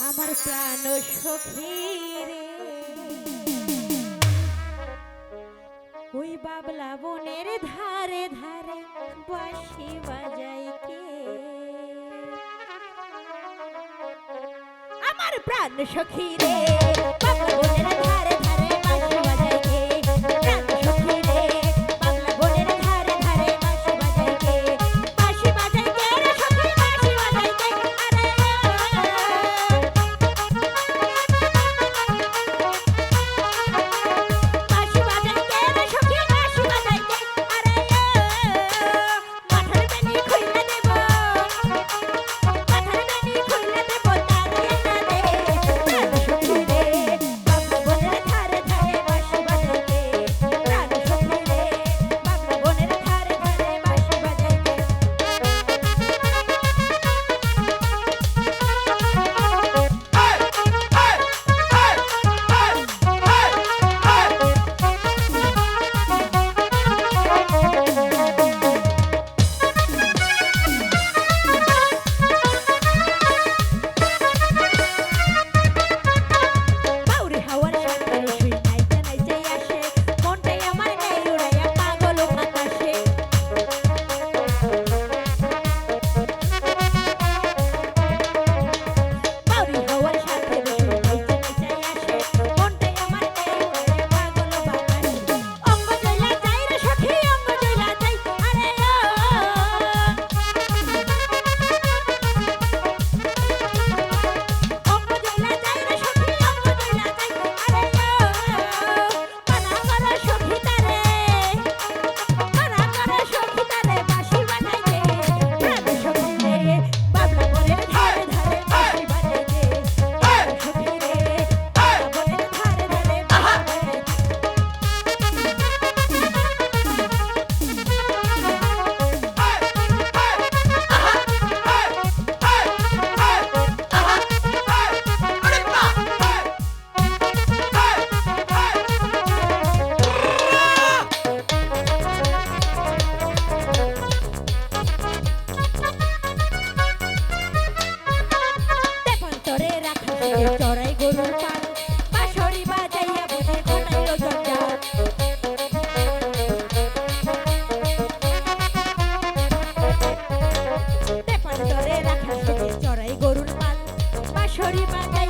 আমার প্রাণ সখী রে। ওই বাবলা বনের ধারে ধারে বাসি বাজাই কে? আমার প্রাণ সখী রে। শরীর